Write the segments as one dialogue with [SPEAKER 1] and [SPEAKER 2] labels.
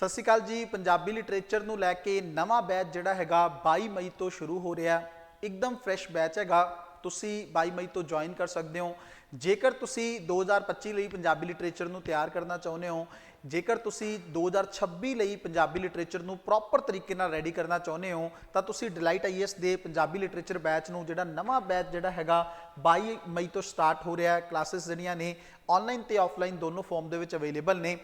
[SPEAKER 1] ਸਤਿ ਸ਼੍ਰੀ ਅਕਾਲ ਜੀ। ਪੰਜਾਬੀ ਲਿਟਰੇਚਰ ਨੂੰ ਲੈ ਕੇ ਨਵਾਂ ਬੈਚ ਜਿਹੜਾ ਹੈਗਾ 22 ਮਈ ਤੋਂ ਸ਼ੁਰੂ ਹੋ ਰਿਹਾ ਇੱਕਦਮ ਫਰੈਸ਼ ਬੈਚ ਹੈਗਾ। ਤੁਸੀਂ 22 ਮਈ ਤੋਂ ਜੁਆਇਨ ਕਰ ਸਕਦੇ ਹੋ। ਜੇਕਰ ਤੁਸੀਂ 2025 ਲਈ ਪੰਜਾਬੀ ਲਿਟਰੇਚਰ ਨੂੰ ਤਿਆਰ ਕਰਨਾ ਚਾਹੁੰਦੇ ਹੋ, ਜੇਕਰ ਤੁਸੀਂ 2026 ਲਈ ਪੰਜਾਬੀ ਲਿਟਰੇਚਰ ਨੂੰ ਪ੍ਰੋਪਰ ਤਰੀਕੇ ਨਾਲ ਰੈਡੀ ਕਰਨਾ ਚਾਹੁੰਦੇ ਹੋ, ਤਾਂ ਤੁਸੀਂ ਡਿਲਾਈਟ ਆਈਐਸ ਦੇ ਪੰਜਾਬੀ ਲਿਟਰੇਚਰ ਬੈਚ ਨੂੰ ਜਿਹੜਾ ਨਵਾਂ ਬੈਚ ਜਿਹੜਾ ਹੈਗਾ 22 ਮਈ ਤੋਂ ਸਟਾਰਟ ਹੋ ਰਿਹਾ ਹੈ। ਕਲਾਸਿਸ ਜਿਹੜੀਆਂ ਨੇ ਆਨਲਾਈਨ ਤੇ ਆਫਲਾਈਨ ਦੋਨੋਂ ਫਾਰਮ ਦੇ ਵਿੱਚ ਅਵੇਲੇਬਲ ਨੇ।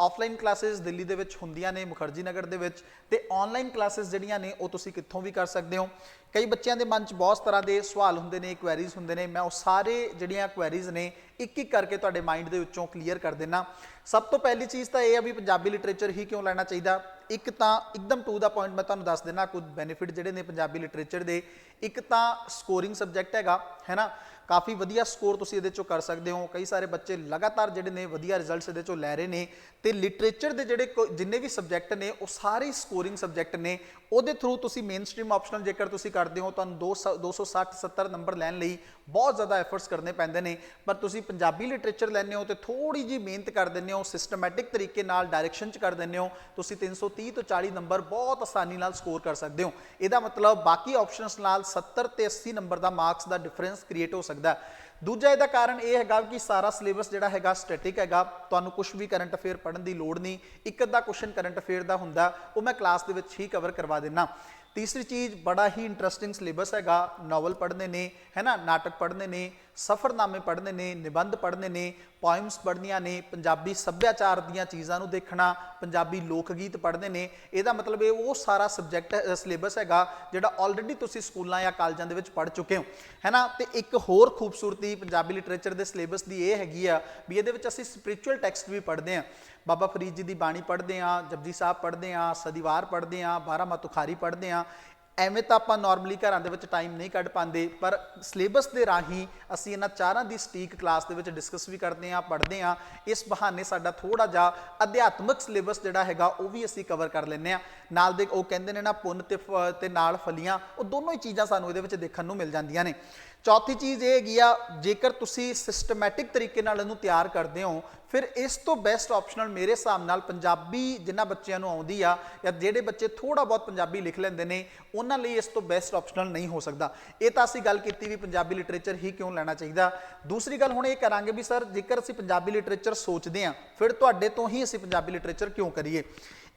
[SPEAKER 1] ਆਫਲਾਈਨ ਕਲਾਸਿਸ ਦਿੱਲੀ ਦੇ ਵਿੱਚ ਹੁੰਦੀਆਂ ਨੇ ਮੁਖਰਜੀ ਨਗਰ ਦੇ ਵਿੱਚ, ਤੇ ਆਨਲਾਈਨ ਕਲਾਸਿਸ ਜਿਹੜੀਆਂ ਨੇ, ਉਹ ਤੁਸੀਂ ਕਿੱਥੋਂ ਵੀ ਕਰ ਸਕਦੇ ਹੋ। ਕਈ ਬੱਚਿਆਂ ਦੇ ਮਨ 'ਚ ਬਹੁਤ ਤਰ੍ਹਾਂ ਦੇ ਸਵਾਲ ਹੁੰਦੇ ਨੇ ਕੁਐਰੀਜ਼ ਹੁੰਦੇ ਨੇ। ਮੈਂ ਉਹ ਸਾਰੇ ਜਿਹੜੀਆਂ ਕੁਐਰੀਜ਼ ਨੇ, ਇੱਕ ਇੱਕ ਕਰਕੇ ਤੁਹਾਡੇ ਮਾਈਂਡ ਦੇ ਵਿੱਚੋਂ ਕਲੀਅਰ ਕਰ ਦੇਣਾ ਸਭ ਤੋਂ ਪਹਿਲੀ ਚੀਜ਼ ਤਾਂ ਇਹ ਆ ਵੀ ਪੰਜਾਬੀ ਲਿਟਰੇਚਰ ਹੀ ਕਿਉਂ ਲੈਣਾ ਚਾਹੀਦਾ? ਇੱਕ ਤਾਂ ਇੱਕਦਮ ਟੂ ਦਾ ਪੁਆਇੰਟ ਮੈਂ ਤੁਹਾਨੂੰ ਦੱਸ ਦੇਣਾ ਕੁਝ ਬੈਨੀਫਿਟ ਜਿਹੜੇ ਨੇ ਪੰਜਾਬੀ ਲਿਟਰੇਚਰ ਦੇ। ਇੱਕ ਤਾਂ ਸਕੋਰਿੰਗ ਸਬਜੈਕਟ ਹੈਗਾ ਹੈਨਾ ਕਾਫੀ ਵਧੀਆ ਸਕੋਰ ਤੁਸੀਂ ਇਹਦੇ ਚੋਂ ਕਰ ਸਕਦੇ ਹੋ। ਕਈ ਸਾਰੇ ਬੱਚੇ ਲਗਾਤਾਰ ਜਿਹੜੇ ਨੇ ਵਧੀਆ ਰਿਜ਼ਲਟਸ ਇਹਦੇ ਚੋਂ ਲੈ ਰਹੇ ਨੇ। ਤੇ ਲਿਟਰੇਚਰ ਦੇ ਜਿਹੜੇ ਕੋ- ਜਿੰਨੇ ਵੀ ਸਬਜੈਕਟ ਨੇ, ਉਹ ਸਾਰੇ ਸਕੋਰਿੰਗ ਸਬਜੈਕਟ ਨੇ। ਉਹਦੇ ਥਰੂ ਤੁਸੀਂ ਮੇਨ ਸਟ੍ਰੀਮ ਆਪਸ਼ਨਲ ਜੇਕਰ ਤੁਸੀਂ ਕਰ ਕਰਦੇ ਹੋ, ਤੁਹਾਨੂੰ 200 260 70 ਨੰਬਰ ਲੈਣ ਲਈ ਬਹੁਤ ਜ਼ਿਆਦਾ ਐਫਰਟਸ ਕਰਨੇ ਪੈਂਦੇ ਨੇ। ਪਰ ਤੁਸੀਂ ਪੰਜਾਬੀ ਲਿਟਰੇਚਰ ਲੈਂਦੇ ਹੋ ਤੇ ਥੋੜੀ ਜੀ ਮਿਹਨਤ ਕਰ ਦਿੰਦੇ ਹੋ ਸਿਸਟਮੈਟਿਕ ਤਰੀਕੇ ਨਾਲ ਡਾਇਰੈਕਸ਼ਨ ਚ ਕਰ ਦਿੰਦੇ ਹੋ, ਤੁਸੀਂ 330 ਤੋਂ 40 ਨੰਬਰ ਬਹੁਤ ਆਸਾਨੀ ਨਾਲ ਸਕੋਰ ਕਰ ਸਕਦੇ ਹੋ। ਇਹਦਾ ਮਤਲਬ ਬਾਕੀ ਆਪਸ਼ਨਸ ਨਾਲ 70 ਤੇ 80 ਨੰਬਰ ਦਾ ਮਾਰਕਸ ਦਾ ਡਿਫਰੈਂਸ ਕ੍ਰੀਏਟ ਹੋ ਸਕਦਾ। ਦੂਜਾ ਇਹਦਾ ਕਾਰਨ ਇਹ ਹੈਗਾ ਕਿ ਸਾਰਾ ਸਿਲੇਬਸ ਜਿਹੜਾ ਹੈਗਾ ਸਟੈਟਿਕ ਹੈਗਾ। ਤੁਹਾਨੂੰ ਕੁਝ ਵੀ ਕਰੰਟ ਅਫੇਅਰ ਪੜ੍ਹਨ ਦੀ ਲੋੜ ਨਹੀਂ। ਇੱਕ ਅੱਧਾ ਕੁਐਸਚਨ ਕਰੰਟ ਅਫੇਅਰ ਦਾ ਹੁੰਦਾ, ਉਹ ਮੈਂ ਕਲਾਸ ਦੇ ਵਿੱਚ ਹੀ ਕਵਰ ਕਰਵਾ ਦਿੰਨਾ। ਤੀਸਰੀ ਚੀਜ਼, ਬੜਾ ਹੀ ਇੰਟਰਸਟਿੰਗ ਸਿਲੇਬਸ ਹੈਗਾ। ਨੋਵਲ ਪੜ੍ਹਨੇ ਨੇ, ਹੈਨਾ? ਨਾਟਕ ਪੜ੍ਹਨੇ ਨੇ, ਸਫ਼ਰਨਾਮੇ ਪੜ੍ਹਨੇ ਨੇ, ਨਿਬੰਧ ਪੜ੍ਹਨੇ ਨੇ ਪੋਇਮਸ ਪੜ੍ਹਨੀਆਂ ਨੇ, ਪੰਜਾਬੀ ਸੱਭਿਆਚਾਰ ਦੀਆਂ ਚੀਜ਼ਾਂ ਨੂੰ ਦੇਖਣਾ, ਪੰਜਾਬੀ ਲੋਕ ਗੀਤ ਪੜ੍ਹਨੇ ਨੇ। ਇਹਦਾ ਮਤਲਬ ਇਹ ਉਹ ਸਾਰਾ ਸਬਜੈਕਟ ਸਿਲੇਬਸ ਹੈਗਾ ਜਿਹੜਾ ਆਲਰੇਡੀ ਤੁਸੀਂ ਸਕੂਲਾਂ ਜਾਂ ਕਾਲਜਾਂ ਦੇ ਵਿੱਚ ਪੜ੍ਹ ਚੁੱਕੇ ਹੋ, ਹੈਨਾ? ਤੇ ਇੱਕ ਹੋਰ ਖੂਬਸੂਰਤੀ ਪੰਜਾਬੀ ਲਿਟਰੇਚਰ ਦੇ ਸਿਲੇਬਸ ਦੀ ਇਹ ਹੈਗੀ ਆ ਵੀ ਇਹਦੇ ਵਿੱਚ ਅਸੀਂ ਸਪਿਰਚੁਅਲ ਟੈਕਸਟ ਵੀ ਪੜ੍ਹਦੇ ਆ ਬਾਬਾ ਫਰੀਦ ਜੀ ਦੀ ਬਾਣੀ ਪੜ੍ਹਦੇ ਆ ਜਪਜੀ ਸਾਹਿਬ ਪੜ੍ਹਦੇ ਆ ਸਦੀਵਾਰ ਪੜ੍ਹਦੇ ਆ ਬਾਰਾਂ ਮਾਤੁਖਾਰੀ ਪੜ੍ਹਦੇ ਆ ਐਵੇਂ ਤਾਂ ਆਪਾਂ ਨਾਰਮਲੀ ਘਰਾਂ ਦੇ ਵਿੱਚ ਟਾਈਮ ਨਹੀਂ ਕੱਢ ਪਾਉਂਦੇ, ਪਰ ਸਿਲੇਬਸ ਦੇ ਰਾਹੀਂ ਅਸੀਂ ਇਹਨਾਂ ਚਾਰਾਂ ਦੀ ਸਟੀਕ ਕਲਾਸ ਦੇ ਵਿੱਚ ਡਿਸਕਸ ਵੀ ਕਰਦੇ ਹਾਂ, ਪੜ੍ਹਦੇ ਹਾਂ। ਇਸ ਬਹਾਨੇ ਸਾਡਾ ਥੋੜਾ ਜਿਹਾ ਅਧਿਆਤਮਿਕ ਸਿਲੇਬਸ ਜਿਹੜਾ ਹੈਗਾ, ਉਹ ਵੀ ਅਸੀਂ ਕਵਰ ਕਰ ਲੈਂਦੇ ਹਾਂ। ਨਾਲ ਦੇ ਉਹ ਕਹਿੰਦੇ ਨੇ ਨਾ, ਪੁੰਨ ਤੇ ਫ- ਤੇ ਨਾਲ ਫਲੀਆਂ, ਉਹ ਦੋਨੋਂ ਹੀ ਚੀਜ਼ਾਂ ਸਾਨੂੰ ਇਹਦੇ ਵਿੱਚ ਦੇਖਣ ਨੂੰ ਮਿਲ ਜਾਂਦੀਆਂ ਨੇ। ਚੌਥੀ ਚੀਜ਼ ਇਹ ਹੈਗੀ ਆ, ਜੇਕਰ ਤੁਸੀਂ ਸਿਸਟਮੈਟਿਕ ਤਰੀਕੇ ਨਾਲ ਇਹਨੂੰ ਤਿਆਰ ਕਰਦੇ ਹੋ, ਫਿਰ ਇਸ ਤੋਂ ਬੈਸਟ ਆਪਸ਼ਨਲ ਮੇਰੇ ਹਿਸਾਬ ਨਾਲ ਪੰਜਾਬੀ ਜਿਨ੍ਹਾਂ ਬੱਚਿਆਂ ਨੂੰ ਆਉਂਦੀ ਆ, ਜਾਂ ਜਿਹੜੇ ਬੱਚੇ ਥੋੜਾ ਬਹੁਤ ਪੰਜਾਬੀ ਲਿਖ ਲੈਂਦੇ ਨੇ ਉਹਨਾਂ ਲਈ ਇਸ ਤੋਂ ਬੈਸਟ ਆਪਸ਼ਨਲ ਨਹੀਂ ਹੋ ਸਕਦਾ। ਇਹ ਤਾਂ ਅਸੀਂ ਗੱਲ ਕੀਤੀ ਵੀ ਪੰਜਾਬੀ ਲਿਟਰੇਚਰ ਹੀ ਕਿਉਂ ਲੈਣਾ ਚਾਹੀਦਾ। ਦੂਸਰੀ ਗੱਲ ਹੁਣ ਇਹ ਕਰਾਂਗੇ ਵੀ ਸਰ ਜੇਕਰ ਅਸੀਂ ਪੰਜਾਬੀ ਲਿਟਰੇਚਰ ਸੋਚਦੇ ਹਾਂ, ਫਿਰ ਤੁਹਾਡੇ ਤੋਂ ਹੀ ਅਸੀਂ ਪੰਜਾਬੀ ਲਿਟਰੇਚਰ ਕਿਉਂ ਕਰੀਏ?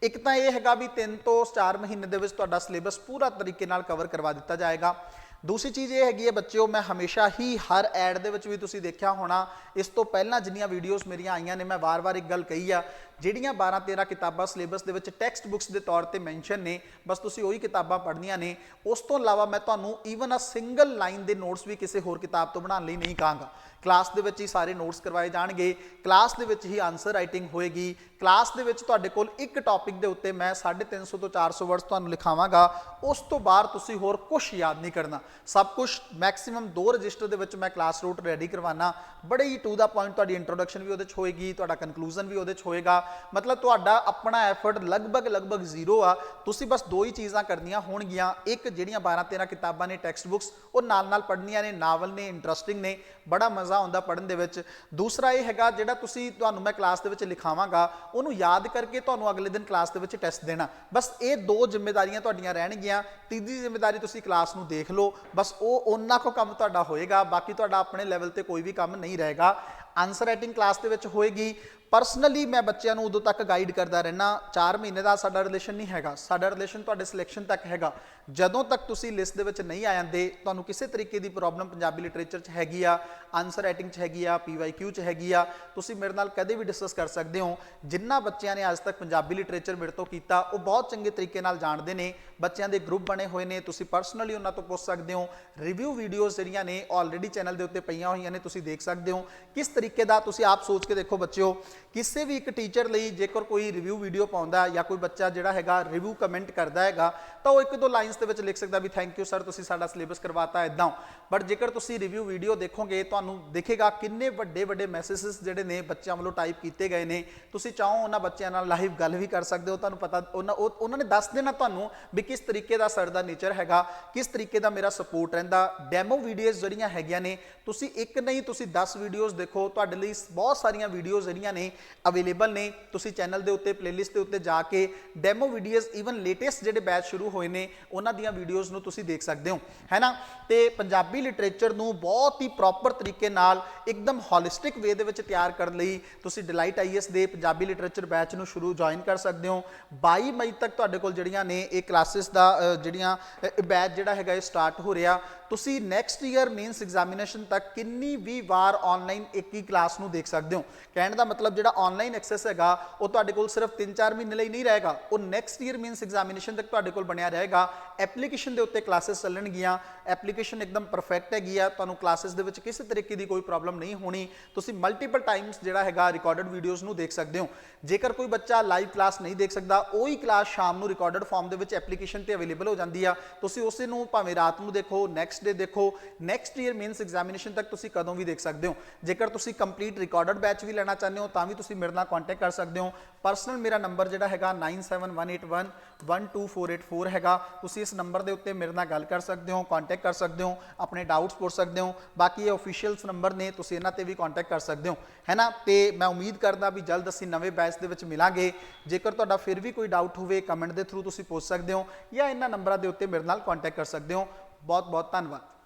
[SPEAKER 1] ਇੱਕ ਤਾਂ ਇਹ ਹੈਗਾ ਵੀ 3 ਤੋਂ 4 ਮਹੀਨੇ ਦੇ ਵਿੱਚ ਤੁਹਾਡਾ ਸਿਲੇਬਸ ਪੂਰਾ ਤਰੀਕੇ ਨਾਲ ਕਵਰ ਕਰਵਾ ਦਿੱਤਾ ਜਾਏਗਾ। ਦੂਸਰੀ ਚੀਜ਼ ਇਹ ਹੈਗੀ ਹੈ, ਬੱਚਿਓ, ਮੈਂ ਹਮੇਸ਼ਾ ਹੀ ਹਰ ਐਡ ਦੇ ਵਿੱਚ ਵੀ ਤੁਸੀਂ ਦੇਖਿਆ ਹੋਣਾ, ਇਸ ਤੋਂ ਪਹਿਲਾਂ ਜਿੰਨੀਆਂ ਵੀਡੀਓਜ਼ ਮੇਰੀਆਂ ਆਈਆਂ ਨੇ, ਮੈਂ ਵਾਰ-ਵਾਰ ਇੱਕ ਗੱਲ ਕਹੀ ਆ ਜਿਹੜੀਆਂ 12 13 ਕਿਤਾਬਾਂ ਸਿਲੇਬਸ ਦੇ ਵਿੱਚ ਟੈਕਸਟ ਬੁੱਕਸ ਦੇ ਤੌਰ ਤੇ ਮੈਂਸ਼ਨ ਨੇ, ਬਸ ਤੁਸੀਂ ਉਹੀ ਕਿਤਾਬਾਂ ਪੜ੍ਹਨੀਆਂ ਨੇ, ਉਸ ਤੋਂ ਇਲਾਵਾ ਮੈਂ ਤੁਹਾਨੂੰ ਈਵਨ ਅ ਸਿੰਗਲ ਲਾਈਨ ਦੇ ਨੋਟਸ ਵੀ ਕਿਸੇ ਹੋਰ ਕਿਤਾਬ ਤੋਂ ਬਣਾਉਣ ਲਈ ਨਹੀਂ ਕਹਾਂਗਾ। ਕਲਾਸ ਦੇ ਵਿੱਚ ਹੀ ਸਾਰੇ ਨੋਟਸ ਕਰਵਾਏ ਜਾਣਗੇ ਕਲਾਸ ਦੇ ਵਿੱਚ ਹੀ ਆਨਸਰ ਰਾਈਟਿੰਗ ਹੋਏਗੀ ਕਲਾਸ ਦੇ ਵਿੱਚ ਤੁਹਾਡੇ ਕੋਲ ਇੱਕ ਟੌਪਿਕ ਦੇ ਉੱਤੇ ਮੈਂ 350 ਤੋਂ 400 ਵਰਡਸ ਤੁਹਾਨੂੰ ਲਿਖਾਵਾਂਗਾ, ਉਸ ਤੋਂ ਬਾਅਦ ਤੁਸੀਂ ਹੋਰ ਕੁਝ ਯਾਦ ਨਹੀਂ ਕਰਨਾ। ਸਭ ਕੁਝ ਮੈਕਸਿਮਮ ਦੋ ਰਜਿਸਟਰ ਦੇ ਵਿੱਚ ਮੈਂ ਕਲਾਸ ਰੂਟ ਰੈਡੀ ਕਰਵਾਉਣਾ, ਬੜੇ ਹੀ ਟੂ ਦਾ ਪੁਆਇੰਟ ਤੁਹਾਡੀ ਇੰਟਰੋਡਕਸ਼ਨ ਵੀ ਉਹਦੇ 'ਚ ਹੋਏਗੀ, ਤੁਹਾਡਾ ਕਨਕਲੂਜਨ ਵੀ ਉਹਦੇ 'ਚ ਹੋਏਗਾ ਮਤਲਬ ਤੁਹਾਡਾ ਆਪਣਾ ਐਫਰਟ ਲਗਭਗ ਲਗਭਗ ਜ਼ੀਰੋ ਆ। ਤੁਸੀਂ ਬਸ ਦੋ ਹੀ ਚੀਜ਼ਾਂ ਕਰਨੀਆਂ ਹੋਣਗੀਆਂ। ਇੱਕ, ਜਿਹੜੀਆਂ 12 13 ਕਿਤਾਬਾਂ ਨੇ ਟੈਕਸਟ ਬੁੱਕਸ ਉਹ ਨਾਲ ਨਾਲ ਪੜ੍ਹਨੀਆਂ ਨੇ ਨਾਵਲ ਨੇ ਇੰਟਰਸਟਿੰਗ ਨੇ। ਬੜਾ ਮਜ਼ਾ ਆਉਂਦਾ ਪੜ੍ਹਨ ਦੇ ਵਿੱਚ। ਦੂਸਰਾ ਇਹ ਹੈਗਾ, ਜਿਹੜਾ ਤੁਸੀਂ ਤੁਹਾਨੂੰ ਮੈਂ ਕਲਾਸ ਦੇ ਵਿੱਚ ਲਿਖਾਵਾਂਗਾ, ਉਹਨੂੰ ਯਾਦ ਕਰਕੇ ਤੁਹਾਨੂੰ ਅਗਲੇ ਦਿਨ ਕਲਾਸ ਦੇ ਵਿੱਚ ਟੈਸਟ ਦੇਣਾ। ਬਸ ਇਹ ਦੋ ਜ਼ਿੰਮੇਵਾਰੀਆਂ ਤੁਹਾਡੀਆਂ ਰਹਿਣਗੀਆਂ। ਤੀਜੀ ਜ਼ਿੰਮੇਵਾਰੀ ਤੁਸੀਂ ਕਲਾਸ ਨੂੰ ਦੇਖ ਲਓ। ਬਸ ਉਹ ਉਹਨਾਂ ਕੋ ਕੰਮ ਤੁਹਾਡਾ ਹੋਏਗਾ। ਬਾਕੀ ਤੁਹਾਡਾ ਆਪਣੇ ਲੈਵਲ ਤੇ ਕੋਈ ਵੀ ਕੰਮ ਨਹੀਂ ਰਹੇਗਾ। ਆਨਸਰ ਰਾਈਟਿੰਗ ਕਲਾਸ ਦੇ ਵਿੱਚ ਹੋਏਗੀ। ਪਰਸਨਲੀ ਮੈਂ ਬੱਚਿਆਂ ਨੂੰ ਉਦੋਂ ਤੱਕ ਗਾਈਡ ਕਰਦਾ ਰਹਿਣਾ 4 ਮਹੀਨੇ ਦਾ ਸਾਡਾ ਰਿਲੇਸ਼ਨ ਨਹੀਂ ਹੈਗਾ। ਸਾਡਾ ਰਿਲੇਸ਼ਨ ਤੁਹਾਡੇ ਸਿਲੈਕਸ਼ਨ ਤੱਕ ਹੈਗਾ। ਜਦੋਂ ਤੱਕ ਤੁਸੀਂ ਲਿਸਟ ਦੇ ਵਿੱਚ ਨਹੀਂ ਆ ਜਾਂਦੇ, ਤੁਹਾਨੂੰ ਕਿਸੇ ਤਰੀਕੇ ਦੀ ਪ੍ਰੋਬਲਮ ਪੰਜਾਬੀ ਲਿਟਰੇਚਰ 'ਚ ਹੈਗੀ ਆ ਆਨਸਰ ਰਾਈਟਿੰਗ 'ਚ ਹੈਗੀ ਆ, ਪੀਵਾਈਕਿਊ 'ਚ ਹੈਗੀ ਆ, ਤੁਸੀਂ ਮੇਰੇ ਨਾਲ ਕਦੇ ਵੀ ਡਿਸਕਸ ਕਰ ਸਕਦੇ ਹੋ। ਜਿੰਨਾ ਬੱਚਿਆਂ ਨੇ ਅੱਜ ਤੱਕ ਪੰਜਾਬੀ ਲਿਟਰੇਚਰ ਮੇਰੇ ਤੋਂ ਕੀਤਾ, ਉਹ ਬਹੁਤ ਚੰਗੇ ਤਰੀਕੇ ਨਾਲ ਜਾਣਦੇ ਨੇ। ਬੱਚਿਆਂ ਦੇ ਗਰੁੱਪ ਬਣੇ ਹੋਏ ਨੇ, ਤੁਸੀਂ ਪਰਸਨਲੀ ਉਹਨਾਂ ਤੋਂ ਪੁੱਛ ਸਕਦੇ ਹੋ। ਰਿਵਿਊ ਵੀਡੀਓਜ਼ ਜਿਹੜੀਆਂ ਨੇ ਆਲਰੇਡੀ ਚੈਨਲ ਦੇ ਉੱਤੇ ਪਈਆਂ ਹੋਈਆਂ ਨੇ, ਤੁਸੀਂ ਦੇਖ ਸਕਦੇ ਹੋ। ਕਿਸ ਤਰੀਕੇ ਦਾ ਤੁਸੀਂ ਆਪ ਸੋਚ ਕੇ ਦੇਖੋ ਬੱਚਿਓ ਕਿਸੇ ਵੀ ਇੱਕ ਟੀਚਰ ਲਈ ਜੇਕਰ ਕੋਈ ਰਿਵਿਊ ਵੀਡੀਓ ਪਾਉਂਦਾ ਜਾਂ ਕੋਈ ਬੱਚਾ ਜਿਹੜਾ ਹੈਗਾ ਰਿਵਿਊ ਕਮੈਂਟ ਕਰਦਾ ਹੈਗਾ, ਤਾਂ ਉਹ ਇੱਕ ਦੋ ਲਾਈਨਸ ਦੇ ਵਿੱਚ ਲਿਖ ਸਕਦਾ ਵੀ ਥੈਂਕ ਯੂ ਸਰ ਤੁਸੀਂ ਸਾਡਾ ਸਿਲੇਬਸ ਕਰਵਾਤਾ ਇਦਾਂ ਬਟ ਜੇਕਰ ਤੁਸੀਂ ਰਿਵਿਊ ਵੀਡੀਓ ਦੇਖੋਗੇ, ਤੁਹਾਨੂੰ ਦਿਖੇਗਾ ਕਿੰਨੇ ਵੱਡੇ ਵੱਡੇ ਮੈਸੇजेस ਜਿਹੜੇ ਨੇ ਬੱਚਿਆਂ ਵੱਲੋਂ ਟਾਈਪ ਕੀਤੇ ਗਏ ਨੇ। ਤੁਸੀਂ ਚਾਹੋ ਉਹਨਾਂ ਬੱਚਿਆਂ ਨਾਲ ਲਾਈਵ ਗੱਲ ਵੀ ਕਰ ਸਕਦੇ ਹੋ, ਤੁਹਾਨੂੰ ਪਤਾ ਉਹਨਾਂ ਉਹਨਾਂ ਨੇ ਦੱਸ ਦੇਣਾ ਤੁਹਾਨੂੰ ਵੀ ਕਿਸ ਤਰੀਕੇ ਦਾ ਸਰ ਦਾ ਨੇਚਰ ਹੈਗਾ, ਕਿਸ ਤਰੀਕੇ ਦਾ ਮੇਰਾ ਸਪੋਰਟ ਰਹਿੰਦਾ। ਡੈਮੋ ਵੀਡੀਓਜ਼ ਜਿਹੜੀਆਂ ਹੈਗੀਆਂ ਨੇ, ਤੁਸੀਂ ਇੱਕ ਨਹੀਂ, ਤੁਸੀਂ 10 ਵੀਡੀਓਜ਼ ਦੇਖੋ, ਤੁਹਾਡੇ ਲਈ ਬਹੁਤ ਸਾਰੀਆਂ ਵੀਡੀਓਜ਼ ਜਿਹੜੀਆਂ ਨੇ ਅਵੇਲੇਬਲ ਨੇ। ਤੁਸੀਂ ਚੈਨਲ ਦੇ ਉੱਤੇ ਪਲੇਲਿਸਟ ਦੇ ਉੱਤੇ ਜਾ ਕੇ ਡੈਮੋ ਵੀਡੀਓਜ਼ ਈਵਨ ਲੇਟੈਸਟ ਜਿਹੜੇ ਬੈਚ ਸ਼ੁਰੂ ਹੋਏ ਨੇ, ਉਹਨਾਂ ਦੀਆਂ ਵੀਡੀਓਜ਼ ਨੂੰ ਤੁਸੀਂ ਦੇਖ ਸਕਦੇ ਹੋ। ਹੈ ਨਾ? ਤੇ ਪੰਜਾਬੀ ਲਿਟਰੇਚਰ ਨੂੰ ਬਹੁਤ ਹੀ ਪ੍ਰੋਪਰ ਤਰੀਕੇ ਨਾਲ, ਇੱਕਦਮ ਹੋਲਿਸਟਿਕ ਵੇ ਦੇ ਵਿੱਚ ਤਿਆਰ ਕਰਨ ਲਈ ਤੁਸੀਂ ਡਿਲਾਈਟ ਆਈਐਸ ਦੇ ਪੰਜਾਬੀ ਲਿਟਰੇਚਰ ਬੈਚ ਨੂੰ ਸ਼ੁਰੂ ਜੁਆਇਨ ਕਰ ਸਕਦੇ ਹੋ। 22 ਮਈ ਤੱਕ ਤੁਹਾਡੇ ਕੋਲ ਜਿਹੜੀਆਂ ਨੇ, ਇਹ ਕਲਾਸਿਸ ਦਾ ਜਿਹੜੀਆਂ ਬੈਚ ਜਿਹੜਾ ਹੈਗਾ ਇਹ ਸਟਾਰਟ ਹੋ ਰਿਹਾ। ਤੁਸੀਂ ਨੈਕਸਟ ਈਅਰ ਮੇਨਸ ਐਗਜ਼ਾਮੀਨੇਸ਼ਨ ਤੱਕ ਕਿੰਨੀ ਵੀ ਵਾਰ ਆਨਲਾਈਨ ਇੱਕ ਹੀ ਕਲਾਸ ਨੂੰ ਦੇਖ ਸਕਦੇ ਹੋ। ਕਹਿਣ ਦਾ ਮਤਲਬ ਜਿਹੜਾ ਆਨਲਾਈਨ ਐਕਸੈਸ ਹੈਗਾ, ਉਹ ਤੁਹਾਡੇ ਕੋਲ ਸਿਰਫ 3-4 ਮਹੀਨੇ ਲਈ ਨਹੀਂ ਰਹੇਗਾ। ਉਹ ਨੈਕਸਟ ਈਅਰ ਮੀਨਸ ਐਗਜ਼ਾਮੀਨੇਸ਼ਨ ਤੱਕ ਤੁਹਾਡੇ ਕੋਲ ਬਣਿਆ ਰਹੇਗਾ। ਐਪਲੀਕੇਸ਼ਨ ਦੇ ਉੱਤੇ ਕਲਾਸਿਸ ਚੱਲਣਗੀਆਂ। ਐਪਲੀਕੇਸ਼ਨ ਇੱਕਦਮ ਪਰਫੈਕਟ ਹੈਗੀ ਆ। ਤੁਹਾਨੂੰ ਕਲਾਸਿਸ ਦੇ ਵਿੱਚ ਕਿਸੇ ਤਰੀਕੇ ਦੀ ਕੋਈ ਪ੍ਰੋਬਲਮ ਨਹੀਂ ਹੋਣੀ। ਤੁਸੀਂ ਮਲਟੀਪਲ ਟਾਈਮਸ ਜਿਹੜਾ ਹੈਗਾ ਰਿਕਾਰਡਡ ਵੀਡੀਓਜ਼ ਨੂੰ ਦੇਖ ਸਕਦੇ ਹੋ। ਜੇਕਰ ਕੋਈ ਬੱਚਾ ਲਾਈਵ ਕਲਾਸ ਨਹੀਂ ਦੇਖ ਸਕਦਾ, ਉਹੀ ਕਲਾਸ ਸ਼ਾਮ ਨੂੰ ਰਿਕਾਰਡਡ ਫਾਰਮ ਦੇ ਵਿੱਚ ਐਪਲੀਕੇਸ਼ਨ ਤੇ ਅਵੇਲੇਬਲ ਹੋ ਜਾਂਦੀ ਆ। ਤੁਸੀਂ ਉਸੇ ਨੂੰ ਭਾਵੇਂ ਰਾਤ ਨੂੰ ਦੇਖੋ ਨੈਕਸਟ ਡੇ ਦੇਖੋ। ਨੈਕਸਟ ਈਅਰ ਮੀਨਸ ਐਗਜ਼ਾਮੀਨੇਸ਼ਨ ਤੱਕ ਤੁਸੀਂ ਕਦੋਂ ਵੀ ਦੇਖ ਸਕਦੇ ਹੋ। ਜੇਕਰ ਤੁਸੀਂ ਕੰਪਲੀਟ ਰਿਕਾਰਡਡ ਬੈਚ ਵੀ ਲੈਣਾ ਚਾਹੁੰਦੇ ਹੋ, ਤਾਂ ਵੀ ਤੁਸੀਂ ਮੇਰੇ ਨਾਲ ਕੰਟੈਕਟ ਕਰ ਸਕਦੇ ਹੋ। ਪਰਸਨਲ ਮੇਰਾ ਨੰਬਰ ਜਿਹੜਾ ਹੈਗਾ 9718112484 ਹੈਗਾ। ਤੁਸੀਂ ਇਸ ਨੰਬਰ ਦੇ ਉੱਤੇ ਮੇਰੇ ਨਾਲ ਗੱਲ ਕਰ ਸਕਦੇ ਹੋ ਕੰਟੈਕਟ ਕਰ ਸਕਦੇ ਹੋ, ਆਪਣੇ ਡਾਊਟਸ ਪੁੱਛ ਸਕਦੇ ਹੋ। ਬਾਕੀ ਇਹ ਅਫੀਸ਼ੀਅਲਸ ਨੰਬਰ ਨੇ, ਤੁਸੀਂ ਇਹਨਾਂ ਤੇ ਵੀ ਕੰਟੈਕਟ ਕਰ ਸਕਦੇ ਹੋ। ਹੈ ਨਾ? ਤੇ ਮੈਂ ਉਮੀਦ ਕਰਦਾ ਵੀ ਜਲਦ ਅਸੀਂ ਨਵੇਂ ਬੈਚ ਦੇ ਵਿੱਚ ਮਿਲਾਂਗੇ। ਜੇਕਰ ਤੁਹਾਡਾ ਫਿਰ ਵੀ ਕੋਈ ਡਾਊਟ ਹੋਵੇ ਕਮੈਂਟ ਦੇ ਥਰੂ ਤੁਸੀਂ ਪੁੱਛ ਸਕਦੇ ਹੋ ਜਾਂ ਇਹਨਾਂ ਨੰਬਰਾਂ ਦੇ ਉੱਤੇ ਮੇਰੇ ਨਾਲ ਕੰਟੈਕਟ ਕਰ ਸਕਦੇ ਹੋ। ਬਹੁਤ ਬਹੁਤ ਧੰਨਵਾਦ।